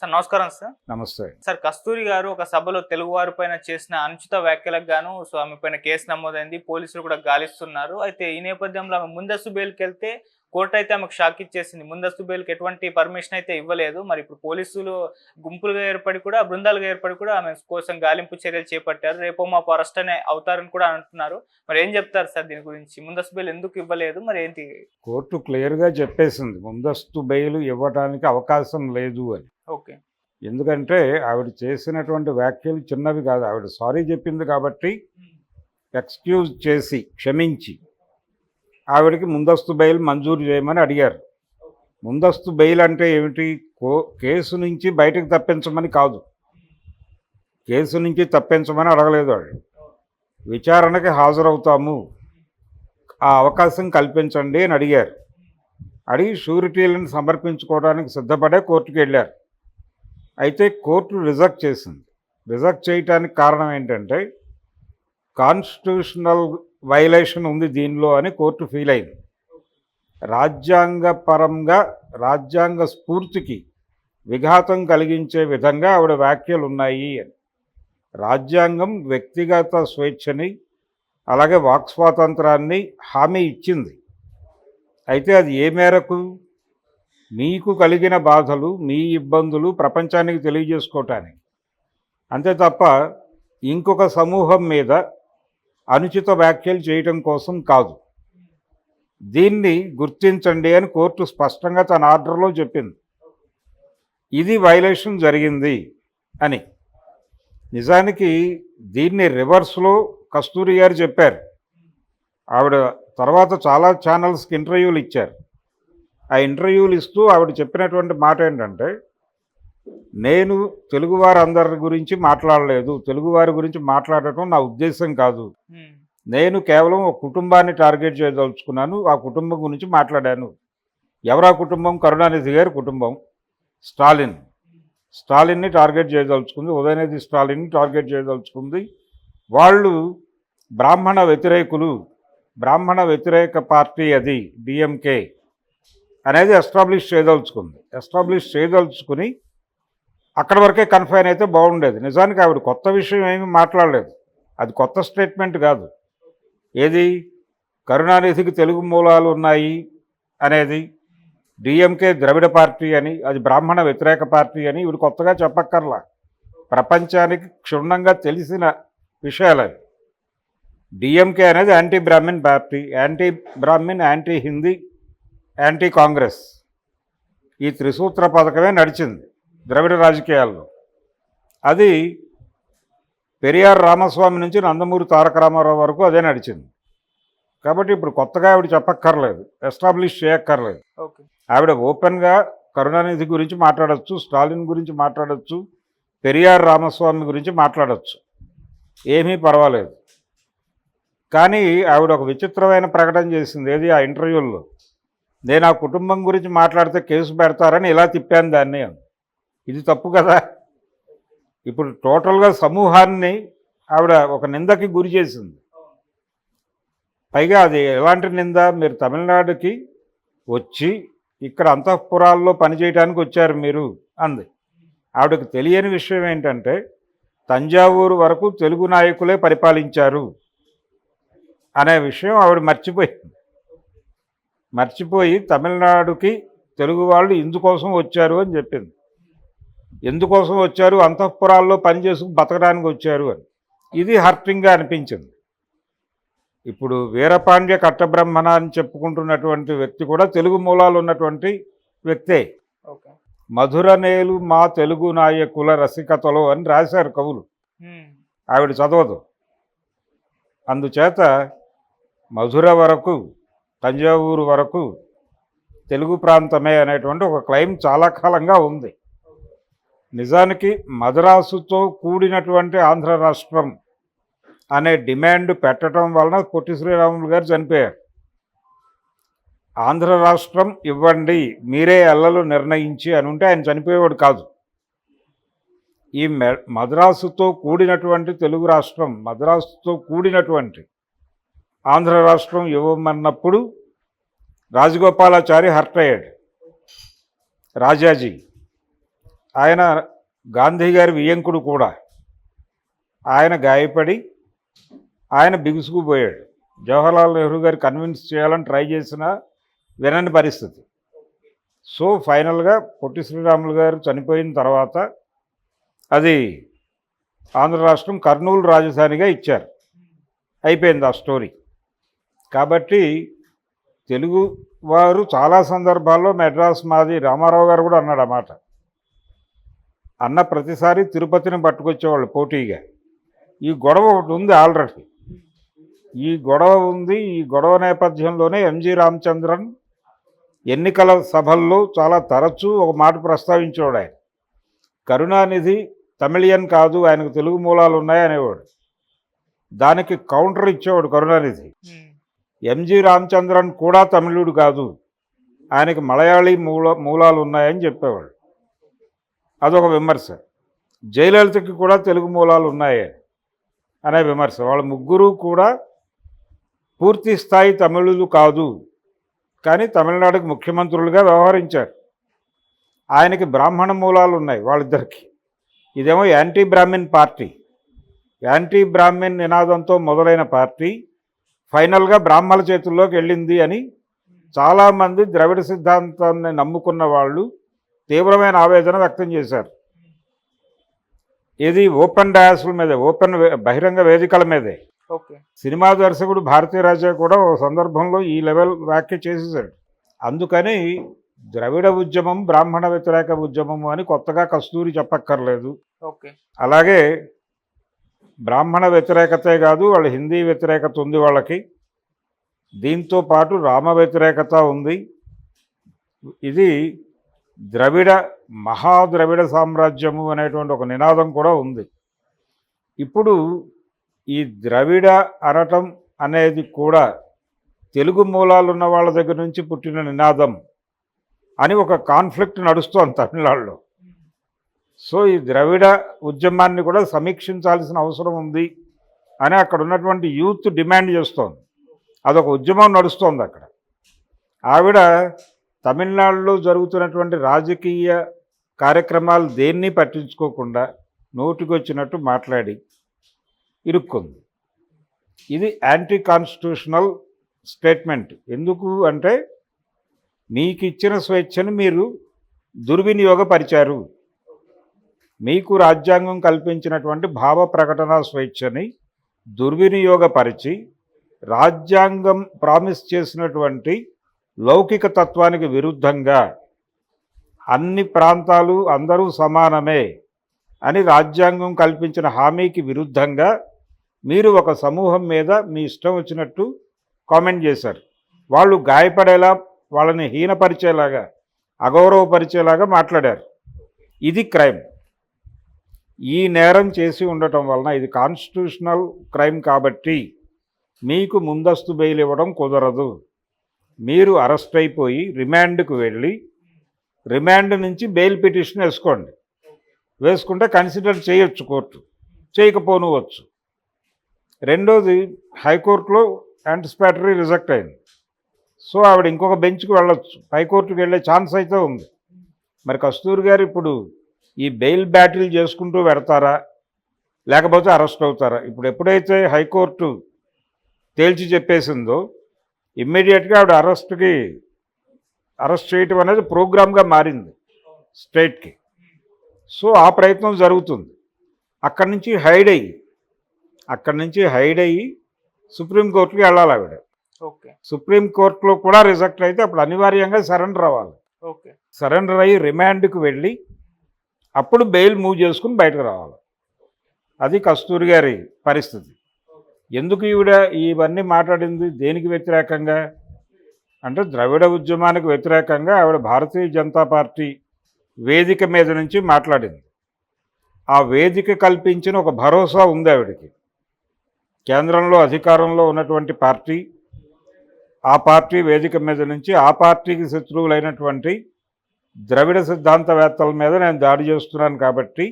Sir నమస్కారం sir. నమస్తే. Sir కస్తూరి గారు ఒక సభలో తెలుగు వారి పైన చేసిన అనుచిత వ్యాఖ్యలకు గాను సో ఆమె పైన కేసు నమోదైంది పోలీసులు కూడా గాలిస్తున్నారు. అయితే ఈ నేపథ్యంలో ఆమె ముందస్తు బెయిల్కి వెళ్తే కోర్టు అయితే ఆమెకు షాక్ ఇచ్చేసింది. ముందస్తు బెయిల్కి ఎటువంటి పర్మిషన్ అయితే ఇవ్వలేదు. మరి ఇప్పుడు పోలీసులు గుంపులుగా ఏర్పడి కూడా బృందాలుగా ఏర్పడి కూడా ఆమె కోసం గాలింపు చర్యలు చేపట్టారు. రేపు మా అరెస్ట్ అనే అవుతారని కూడా అంటున్నారు. మరి ఏం చెప్తారు సార్ దీని గురించి? ముందస్తు బెయిల్ ఎందుకు ఇవ్వలేదు? మరి ఏంటి? కోర్టు క్లియర్గా చెప్పేసింది. ముందస్తు బెయిల్ ఇవ్వడానికి అవకాశం లేదు అని. ఓకే. ఎందుకంటే ఆవిడ చేసినటువంటి వ్యాఖ్యలు చిన్నవి కాదు. ఆవిడ సారీ చెప్పింది కాబట్టి ఎక్స్క్యూజ్ చేసి క్షమించి. ఆవిడకి ముందస్తు బెయిల్ మంజూరు చేయమని అడిగారు. ముందస్తు బెయిల్ అంటే ఏమిటి? కో కేసు నుంచి బయటకు తప్పించమని కాదు. కేసు నుంచి తప్పించమని అడగలేదు వాళ్ళు విచారణకి హాజరవుతాము. ఆ అవకాశం కల్పించండి అని అడిగారు. అడిగి షూరిటీలను సమర్పించుకోవడానికి సిద్ధపడే కోర్టుకు వెళ్ళారు. అయితే కోర్టు రిజెక్ట్ చేసింది. రిజెక్ట్ చేయటానికి కారణం ఏంటంటే కాన్స్టిట్యూషనల్ వైలేషన్ ఉంది దీనిలో అని కోర్టు ఫీల్ అయింది. రాజ్యాంగపరంగా రాజ్యాంగ స్ఫూర్తికి విఘాతం కలిగించే విధంగా ఆవిడ వ్యాఖ్యలు ఉన్నాయి అని. రాజ్యాంగం వ్యక్తిగత స్వేచ్ఛని అలాగే వాక్ స్వాతంత్రాన్ని హామీ ఇచ్చింది. అయితే అది ఏ మేరకు? మీకు కలిగిన బాధలు మీ ఇబ్బందులు ప్రపంచానికి తెలియజేసుకోవటానికి. అంతే తప్ప ఇంకొక సమూహం మీద అనుచిత వ్యాఖ్యలు చేయటం కోసం కాదు. దీన్ని గుర్తించండి అని కోర్టు స్పష్టంగా తన ఆర్డర్లో చెప్పింది. ఇది వైలేషన్ జరిగింది అని. నిజానికి దీన్ని రివర్స్లో కస్తూరి గారు చెప్పారు. ఆవిడ తర్వాత చాలా ఛానల్స్కి ఇంటర్వ్యూలు ఇచ్చారు. ఆ ఇంటర్వ్యూలు ఇస్తూ ఆవిడ చెప్పినటువంటి మాట ఏంటంటే నేను తెలుగువారి అందరి గురించి మాట్లాడలేదు. తెలుగువారి గురించి మాట్లాడటం నా ఉద్దేశం కాదు. నేను కేవలం ఒక కుటుంబాన్ని టార్గెట్ చేయదలుచుకున్నాను. ఆ కుటుంబం గురించి మాట్లాడాను. ఎవరా కుటుంబం? కరుణానిధి గారి కుటుంబం. స్టాలిన్. స్టాలిన్ని టార్గెట్ చేయదలుచుకుంది. ఉదయనిధి స్టాలిన్ని టార్గెట్ చేయదలుచుకుంది. వాళ్ళు బ్రాహ్మణ వ్యతిరేకులు. బ్రాహ్మణ వ్యతిరేక పార్టీ అది డిఎంకే అనేది ఎస్టాబ్లిష్ చేయదలుచుకుంది. ఎస్టాబ్లిష్ చేయదలుచుకుని అక్కడి వరకే కన్ఫైన్ అయితే బాగుండేది. నిజానికి ఆవిడ కొత్త విషయం ఏమీ మాట్లాడలేదు. అది కొత్త స్టేట్మెంట్ కాదు. ఏది? కరుణానిధికి తెలుగు మూలాలు ఉన్నాయి అనేది డిఎంకే ద్రవిడ పార్టీ అని అది బ్రాహ్మణ వ్యతిరేక పార్టీ అని ఇవి కొత్తగా చెప్పక్కర్లా. ప్రపంచానికి క్షుణ్ణంగా తెలిసిన విషయాలు. అవి డిఎంకే అనేది anti Brahmin party anti Brahmin anti Hindi anti Congress ఈ త్రిసూత్ర పథకమే నడిచింది. ద్రవిడ రాజకీయాల్లో. అది పెరియార్ రామస్వామి నుంచి నందమూరి తారక రామారావు వరకు అదే నడిచింది. కాబట్టి ఇప్పుడు కొత్తగా ఆవిడ చెప్పక్కర్లేదు ఎస్టాబ్లిష్ చేయక్కర్లేదు. ఆవిడ ఓపెన్గా కరుణానిధి గురించి మాట్లాడచ్చు స్టాలిన్ గురించి మాట్లాడచ్చు పెరియార్ రామస్వామి గురించి మాట్లాడచ్చు. ఏమీ పర్వాలేదు. కానీ ఆవిడ ఒక విచిత్రమైన ప్రకటన చేసింది ఏది ఆ ఇంటర్వ్యూల్లో నేను ఆ కుటుంబం గురించి మాట్లాడితే కేసు పెడతారని ఇలా తిప్పాను దాన్ని. ఇది తప్పు కదా. ఇప్పుడు టోటల్గా సమూహాన్ని ఆవిడ ఒక నిందకి గురి చేసింది. పైగా అది ఎలాంటి నింద? మీరు తమిళనాడుకి వచ్చి ఇక్కడ అంతఃపురాల్లో పనిచేయడానికి వచ్చారు మీరు అంది. ఆవిడకి తెలియని విషయం ఏంటంటే తంజావూరు వరకు తెలుగు నాయకులే పరిపాలించారు అనే విషయం ఆవిడ మర్చిపోయింది. మర్చిపోయి తమిళనాడుకి తెలుగు వాళ్ళు ఇందుకోసం వచ్చారు అని చెప్పింది. ఎందుకోసం వచ్చారు? అంతఃపురాల్లో పనిచేసుకు బతకడానికి వచ్చారు అని. ఇది హర్టింగ్గా అనిపించింది. ఇప్పుడు వీరపాండ్య కట్టబ్రహ్మణ అని చెప్పుకుంటున్నటువంటి వ్యక్తి కూడా తెలుగు మూలాలు ఉన్నటువంటి వ్యక్తే. మధురనేలు మా తెలుగు నాయకుల రసికతలో అని రాశారు కవులు. ఆవిడ చదవదు. అందుచేత మధుర వరకు తంజావూరు వరకు తెలుగు ప్రాంతమే అనేటువంటి ఒక క్లెయిమ్ చాలా కాలంగా ఉంది. నిజానికి మద్రాసుతో కూడినటువంటి ఆంధ్ర రాష్ట్రం అనే డిమాండ్ పెట్టడం వలన పొట్టి శ్రీరాములు గారు చనిపోయారు. ఆంధ్ర రాష్ట్రం ఇవ్వండి మీరే ఎల్లలు నిర్ణయించి అని ఉంటే ఆయన చనిపోయేవాడు కాదు. ఈ మె- మద్రాసుతో కూడినటువంటి తెలుగు రాష్ట్రం మద్రాసుతో కూడినటువంటి ఆంధ్ర రాష్ట్రం ఇవ్వమన్నప్పుడు రాజగోపాలాచారి హర్ట్ అయ్యాడు. రాజాజీ ఆయన గాంధీ గారి వియంకుడు కూడా. ఆయన గాయపడి ఆయన బిగుసుకుపోయాడు జవహర్లాల్ నెహ్రూ గారు కన్విన్స్ చేయాలని ట్రై చేసినా వినని పరిస్థితి. సో ఫైనల్గా పొట్టి శ్రీరాములు గారు చనిపోయిన తర్వాత అది ఆంధ్ర రాష్ట్రం కర్నూలు రాజధానిగా ఇచ్చారు. అయిపోయింది ఆ స్టోరీ. కాబట్టి తెలుగు వారు చాలా సందర్భాల్లో మెడ్రాస్ మాది రామారావు గారు కూడా అన్నాడు అన్నమాట అన్న ప్రతిసారి తిరుపతిని పట్టుకొచ్చేవాళ్ళు పోటీగా. ఈ గొడవ ఒకటి ఉంది ఆల్రెడీ. ఈ గొడవ ఉంది ఈ గొడవ నేపథ్యంలోనే ఎంజి రామచంద్రన్ ఎన్నికల సభల్లో చాలా తరచూ ఒక మాట ప్రస్తావించేవాడు ఆయన. కరుణానిధి తమిళియన్ కాదు ఆయనకు తెలుగు మూలాలు ఉన్నాయి అనేవాడు. దానికి కౌంటర్ ఇచ్చేవాడు కరుణానిధి. ఎంజి రామచంద్రన్ కూడా తమిళుడు కాదు ఆయనకి మలయాళీ మూల మూలాలు ఉన్నాయని చెప్పేవాడు. అదొక విమర్శ. జయలలితకి కూడా తెలుగు మూలాలు ఉన్నాయి అనే విమర్శ. వాళ్ళ ముగ్గురు కూడా పూర్తి స్థాయి తమిళులు కాదు. కానీ తమిళనాడుకు ముఖ్యమంత్రులుగా వ్యవహరించారు. ఆయనకి బ్రాహ్మణ మూలాలు ఉన్నాయి వాళ్ళిద్దరికి. ఇదేమో anti Brahmin party. Anti Brahmin నినాదంతో మొదలైన పార్టీ ఫైనల్గా బ్రాహ్మణ చేతుల్లోకి వెళ్ళింది అని చాలామంది ద్రవిడ సిద్ధాంతాన్ని నమ్ముకున్న వాళ్ళు తీవ్రమైన ఆవేదన వ్యక్తం చేశారు. ఇది ఓపెన్ డయాసుల మీదే ఓపెన్ బహిరంగ వేదికల మీదే. సినిమా దర్శకుడు భారతీ రాజా కూడా ఓ సందర్భంలో ఈ లెవెల్ వ్యాఖ్య చేసేసాడు అందుకని ద్రవిడ ఉద్యమం బ్రాహ్మణ వ్యతిరేక ఉద్యమము అని కొత్తగా కస్తూరి చెప్పక్కర్లేదు. అలాగే బ్రాహ్మణ వ్యతిరేకతే కాదు వాళ్ళ హిందీ వ్యతిరేకత ఉంది వాళ్ళకి. దీంతో పాటు రామ వ్యతిరేకత ఉంది. ఇది ద్రవిడ మహాద్రవిడ సామ్రాజ్యము అనేటువంటి ఒక నినాదం కూడా ఉంది. ఇప్పుడు ఈ ద్రవిడ అనటం అనేది కూడా తెలుగు మూలాలు ఉన్న వాళ్ళ దగ్గర నుంచి పుట్టిన నినాదం అని ఒక కాన్ఫ్లిక్ట్ నడుస్తోంది తమిళనాడులో. సో ఈ ద్రవిడ ఉద్యమాన్ని కూడా సమీక్షించాల్సిన అవసరం ఉంది అని అక్కడ ఉన్నటువంటి యూత్ డిమాండ్ చేస్తోంది. అదొక ఉద్యమం నడుస్తోంది అక్కడ. ఆవిడ తమిళనాడులో జరుగుతున్నటువంటి రాజకీయ కార్యక్రమాలు దేన్ని పట్టించుకోకుండా నోటికొచ్చినట్టు మాట్లాడి ఇరుక్కుంది. ఇది యాంటీ కాన్స్టిట్యూషనల్ స్టేట్మెంట్ ఎందుకు అంటే మీకు ఇచ్చిన స్వేచ్ఛను మీరు దుర్వినియోగపరిచారు. మీకు రాజ్యాంగం కల్పించినటువంటి భావ ప్రకటన స్వేచ్ఛని దుర్వినియోగపరిచి రాజ్యాంగం ప్రామిస్ చేసినటువంటి లౌకిక తత్వానికి విరుద్ధంగా అన్ని ప్రాంతాలు అందరూ సమానమే అని రాజ్యాంగం కల్పించిన హామీకి విరుద్ధంగా మీరు ఒక సమూహం మీద మీ ఇష్టం వచ్చినట్టు కామెంట్ చేశారు. వాళ్ళు గాయపడేలా వాళ్ళని హీనపరిచేలాగా అగౌరవపరిచేలాగా మాట్లాడారు. ఇది క్రైమ్. ఈ నేరం చేసి ఉండటం వలన ఇది కాన్స్టిట్యూషనల్ క్రైమ్ కాబట్టి మీకు ముందస్తు బెయిల్ ఇవ్వడం కుదరదు. మీరు అరెస్ట్ అయిపోయి రిమాండ్కు వెళ్ళి రిమాండ్ నుంచి బెయిల్ పిటిషన్ వేసుకోండి. వేసుకుంటే కన్సిడర్ చేయొచ్చు కోర్టు. చేయకపోనువచ్చు. రెండోది హైకోర్టులో యాంటిసిపేటరీ రిజెక్ట్ అయింది. సో ఆవిడ ఇంకొక బెంచ్కి వెళ్ళొచ్చు. హైకోర్టుకి వెళ్ళే ఛాన్స్ అయితే ఉంది. మరి కస్తూరి గారు ఇప్పుడు ఈ బెయిల్ బ్యాటిల్ చేసుకుంటూ పెడతారా లేకపోతే అరెస్ట్ అవుతారా? ఇప్పుడు ఎప్పుడైతే హైకోర్టు తేల్చి చెప్పేసిందో ఇమ్మీడియట్గా ఆవిడ అరెస్ట్కి అరెస్ట్ చేయటం అనేది ప్రోగ్రామ్గా మారింది స్టేట్కి. సో ఆ ప్రయత్నం జరుగుతుంది. అక్కడి నుంచి హైడ్ అయ్యి అక్కడి నుంచి హైడ్ అయ్యి సుప్రీంకోర్టుకి వెళ్ళాలి ఆవిడ. ఓకే. సుప్రీంకోర్టులో కూడా రిజెక్ట్ అయితే అప్పుడు అనివార్యంగా సరెండర్ అవ్వాలి. ఓకే. సరెండర్ అయ్యి రిమాండ్కి వెళ్ళి అప్పుడు బెయిల్ మూవ్ చేసుకుని బయటకు రావాలి. అది కస్తూరి గారి పరిస్థితి. ఎందుకు ఈవిడ ఇవన్నీ మాట్లాడింది? దేనికి వ్యతిరేకంగా? అంటే ద్రవిడ ఉద్యమానికి వ్యతిరేకంగా ఆవిడ భారతీయ జనతా పార్టీ వేదిక మీద నుంచి మాట్లాడింది. ఆ వేదిక కల్పించిన ఒక భరోసా ఉంది ఆవిడకి. కేంద్రంలో అధికారంలో ఉన్నటువంటి పార్టీ ఆ పార్టీ వేదిక మీద నుంచి ఆ పార్టీకి శత్రువులైనటువంటి ద్రవిడ సిద్ధాంతవేత్తల మీద నేను దాడి చేస్తున్నాను కాబట్టి